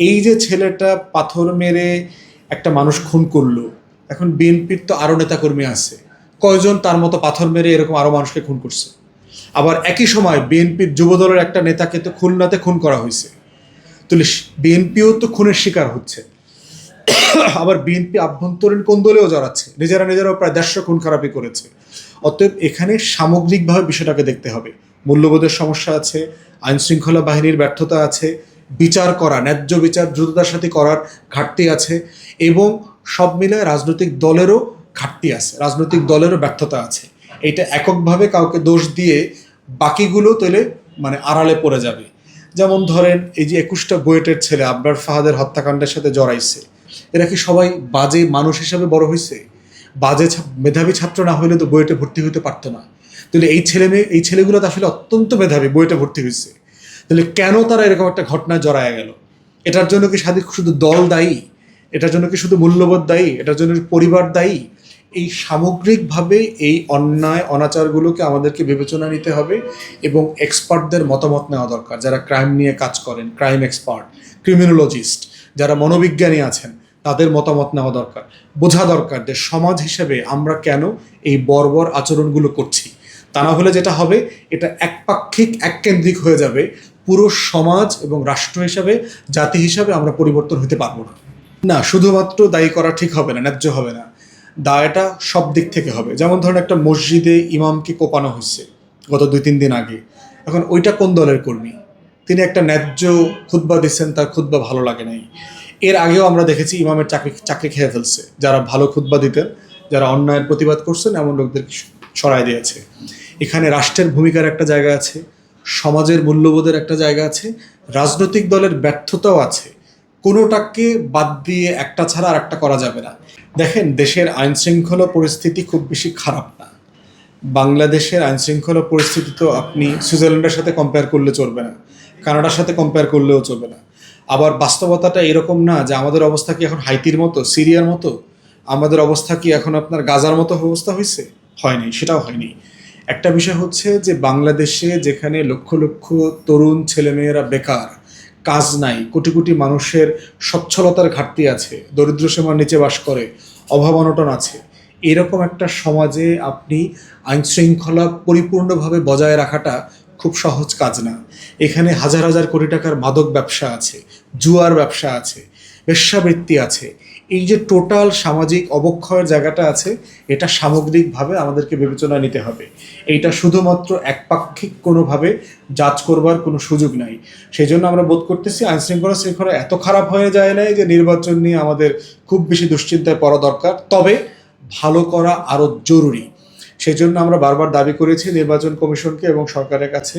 এই যে ছেলেটা পাথর মেরে একটা মানুষ খুন করল, এখন বিএনপির তো আরও নেতাকর্মী আছে, কয়জন তার মতো পাথর মেরে এরকম আরও মানুষকে খুন করছে? আবার একই সময় বিএনপির যুবদলের একটা নেতাকে তো খুলনাতে খুন করা হয়েছে, তাহলে বিএনপিও তো খুনের শিকার হচ্ছে। আবার বিএনপি আভ্যন্তরীণ কোন্দলেও জড়াচ্ছে? নিজেরা নিজেরাও প্রায় দেড়শো খুন খারাপি করেছে। অতএব এখানে সামগ্রিকভাবে বিষয়টাকে দেখতে হবে। মূল্যবোধের সমস্যা আছে, আইনশৃঙ্খলা বাহিনীর ব্যর্থতা আছে বিচার করা, ন্যায্য বিচার দ্রুততার সাথে করার ঘাটতি আছে এবং সব মিলে রাজনৈতিক দলেরও ঘাটতি আছে, রাজনৈতিক দলেরও ব্যর্থতা আছে। এইটা এককভাবে কাউকে দোষ দিয়ে বাকিগুলো তাহলে মানে আড়ালে পড়ে যাবে। যেমন ধরেন এই যে একুশটা বুয়েটের ছেলে আবরার ফাহাদের হত্যাকাণ্ডের সাথে জড়াইছে, এরা কি সবাই বাজে মানুষ হিসাবে বড় হয়েছে বাজে মেধাবী ছাত্র না হলে তো বুয়েটে ভর্তি হতে পারতো না। তাহলে এই ছেলে মেয়ে, এই ছেলেগুলো তো আসলে অত্যন্ত মেধাবী, বুয়েটে ভর্তি হয়েছে তাহলে কেন তারা এরকম একটা ঘটনায় জড়ায় গেল? এটার জন্য কি সাদিক শুধু দল দায়ী? এটার জন্য কি শুধু মূল্যবোধ দায়ী? এটার জন্য পরিবার দায়ী? এই সামগ্রিকভাবে এই অন্যায়, অনাচারগুলোকে আমাদেরকে বিবেচনা নিতে হবে এবং এক্সপার্টদের মতামত নেওয়া দরকার। যারা ক্রাইম নিয়ে কাজ করেন, ক্রাইম এক্সপার্ট, ক্রিমিনোলজিস্ট, যারা মনোবিজ্ঞানী আছেন, তাদের মতামত নেওয়া দরকার। বোঝা দরকার যে সমাজ হিসেবে আমরা কেন এই বর্বর আচরণগুলো করছি। তা না হলে যেটা হবে, এটা একপাক্ষিক, এককেন্দ্রিক হয়ে যাবে। পুরো সমাজ এবং রাষ্ট্র হিসাবে, জাতি হিসাবে আমরা পরিবর্তন হতে পারব না। না, শুধুমাত্র দায়ী করা ঠিক হবে না, ন্যায্য হবে না। দায়টা সব দিক থেকে হবে। যেমন ধরুন একটা মসজিদে ইমামকে কোপানো হয়েছে গত দুই, তিন দিন আগে। এখন ওইটা কোন দলের কর্মী? তিনি একটা ন্যায্য খুদ্া দিচ্ছেন, তার খুদ্া ভালো লাগে নাই। এর আগেও আমরা দেখেছি ইমামের চাকরি চাকরি খেয়ে ফেলছে। যারা ভালো খুদ্া দিতেন, যারা অন্যায়ের প্রতিবাদ করছেন, এমন লোকদেরকে সরাই দিয়েছে। এখানে রাষ্ট্রের ভূমিকার একটা জায়গা আছে। সমাজের মূল্যবোধের একটা জায়গা আছে, রাজনৈতিক দলের ব্যর্থতাও আছে। কোনোটাকে বাদ দিয়ে একটা ছাড়া আর একটা করা যাবে না। দেখেন, দেশের আইন শৃঙ্খলা পরিস্থিতি খুব বেশি খারাপ না। বাংলাদেশের আইন শৃঙ্খলা পরিস্থিতি তো আপনি সুইজারল্যান্ডের সাথে কম্পেয়ার করলে চলবে না, কানাডার সাথে কম্পেয়ার করলেও চলবে না। আবার বাস্তবতাটা এরকম না যে আমাদের অবস্থা কি এখন হাইতির মতো, সিরিয়ার মতো? আমাদের অবস্থা কি এখন আপনার গাজার মতো অবস্থা হয়েছে হয়নি, সেটাও হয়নি। একটা বিষয় হচ্ছে যে বাংলাদেশে যেখানে লক্ষ লক্ষ তরুণ ছেলেমেয়েরা বেকার, কাজ নাই, কোটি কোটি মানুষের সচ্ছলতার ঘাটতি আছে, দরিদ্র সীমার নিচে বাস করে, অভাব অনটন আছে, এরকম একটা সমাজে আপনি আইন শৃঙ্খলা পরিপূর্ণভাবে বজায় রাখাটা খুব সহজ কাজ না। এখানে হাজার হাজার কোটি টাকার মাদক ব্যবসা আছে, জুয়ার ব্যবসা আছে, বেশ্যাবৃত্তি আছে এই যে টোটাল সামাজিক অবক্ষয়ের জায়গাটা আছে, এটা সামগ্রিকভাবে আমাদেরকে বিবেচনা নিতে হবে। এইটা শুধুমাত্র একপাক্ষিক কোনোভাবে যাচ করবার কোনো সুযোগ নাই। সেই জন্য আমরা বোধ করতেছি আইন শৃঙ্খলা শৃঙ্খলা এত খারাপ হয়ে যায় নাই যে নির্বাচন নিয়ে আমাদের খুব বেশি দুশ্চিন্তায় পড়া দরকার। তবে ভালো করা আরও জরুরি। সেই জন্য আমরা বারবার দাবি করেছি নির্বাচন কমিশনকে এবং সরকারের কাছে